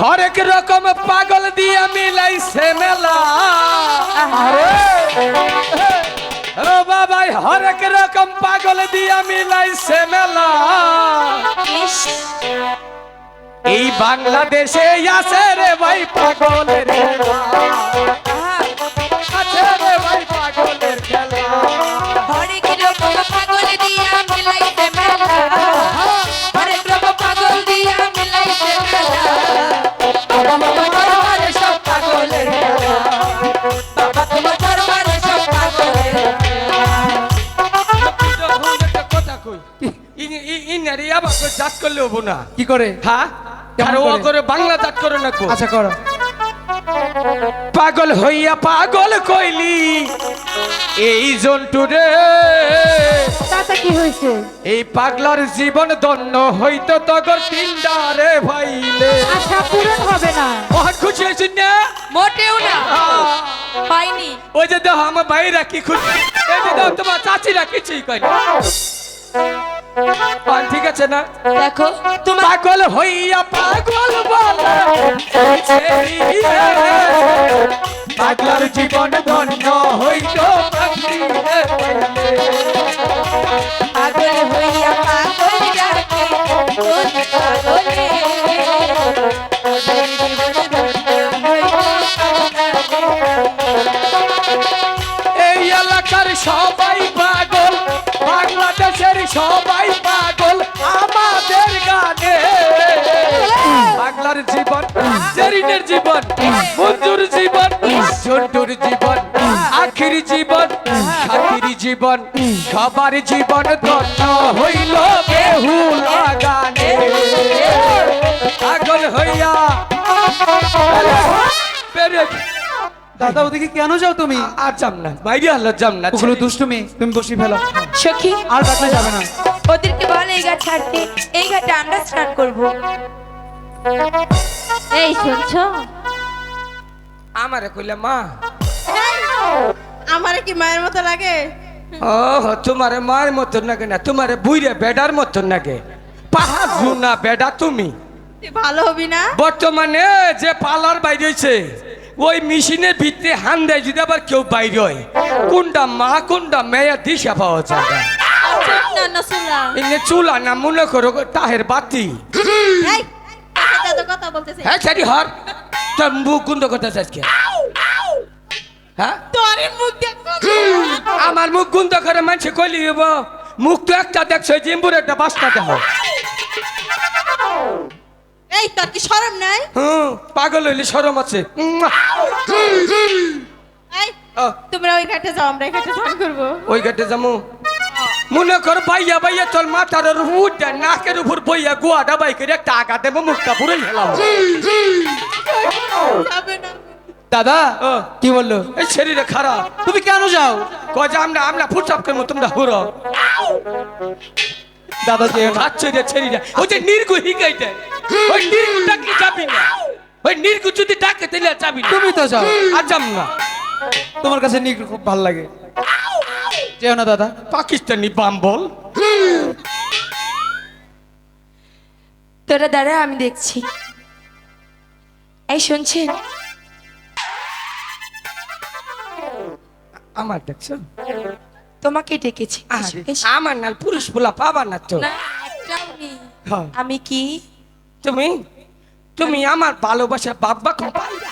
হরেক রকম পাগল দিয়ে মিলাইছে মেলা। ও বাবাই হরেক রকম পাগল দিয়ে মিলাইছে মেলা। এই বাংলাদেশে আছে রে ভাই পাগল খেলা জাত করলে হব না। কি করে? হ্যাঁ আর ও করে? বাংলা জাত করে না আচ্ছা করো। পাগল হইয়া পাগল কইলি। এই জন্টু রে। তাতে কি হয়েছে? এই পাগলার জীবন দন্য হইতো তগর তিনটা রে ভাইলে আশা পূরণ হবে না। বহুত খুশি হয়েছি না? মোটেও না। পাইনি। ওই যে দেখো আমার ভাইরা কি খুশি। এই যে দেখো তোমার চাচিরা কিছুই কই না আহ, ঠিক আছে না? দেখো তোমার পাগল হইয়া পাগল বলে। পাগলার জীবন ধন্য পাগলি হইয়া পাগলে এই এলাকার সবাই পাগল বাংলাদেশের সবাই বাংলার জীবন জেরিনের জীবন মঞ্জুর জীবন ঝন্টুর জীবন আখির জীবন সাথীর জীবন সবার জীবন ধন্য হইল বেহুলা গানে পাগল হইয়া। দাদা ওদিকে কেন যাও তুমি? আর যাম না। বাইরে আল্লাহ যাম না। ওগুলো দুষ্টুমি তুমি বসি ফেলো। সখী। আর ডাকলে যাবে না। ওদেরকে বল এই ঘাট ছাড়তে এই ঘাটে আমরা স্নান করব। এই শুনছো? আমারে কইলে মা। আমারে কি মায়ের মতো লাগে? ও তোমারে মায়ের মতন নাকি না তোমারে বুইরে বেডার মতন নাকি পাহা জুনা বেডা তুমি। তুই ভালো হবি না? বর্তমানে যে পার্লার বাইরে হয়েছে ওই মেশিনের ভিতরে হান দেয় যদি আবার কেউ বাইরে হয় কোনটা মা কোনটা মেয়া দিশা পাওয়া যায় না। চুপ না চুলা না মনে করো তাহের বাতি। বলতেছে। হ্যাঁ চারি হর। তোর মুখ গুন্দ করতে চাইছে হ্যাঁ? তোর মুখ দেখ আমার মুখ গুন্দ করে মানুষ হইব। মুখ তো একটা দেখছ জিম্বুর একটা বাসটা দেখো এই তোর কি শরম নাই? হুম পাগল হইলে সরম আছে। এই ও, তোমরা ওই ঘাটে যাও আমরা এই ঘাটে স্নান করব। ওই ঘাটে যামু। মনে কর বাইয়া বাইয়া তোর মাথার উঠে নাকের উপর বইয়া গোয়াটা বাই করে একটা আগা দেবো মুখটা পুরো হেলাম দাদা ও, কি বলল? এই শরীরে খারাপ। তুমি কেন যাও? কজা আমরা আমরা ফুটসাপ করব তোমরা হুরো। দাদা না। খাচ্ছে রে ছেড়িরা ওই যে নির্গু হিগাইতে ওই নির্গু ডাকলে যাবি না? ওই নির্গু যদি ডাকে তাহলে যাবি না। তুমি তো যাও। আর যাম না। তোমার কাছে নিক খুব ভালো লাগে। যেও না দাদা। পাকিস্তানি বাম্বল। তোরা দাঁড়া আমি দেখছি। এই শুনছেন? আমার দেখছ তোমাকে ডেকেছি। আরে, আমার না পুরুষ পোলা পাবা না তো। হ্যাঁ। আমি কি? তুমি? তুমি আমার ভালোবাসা বাব্বা কম পাইবে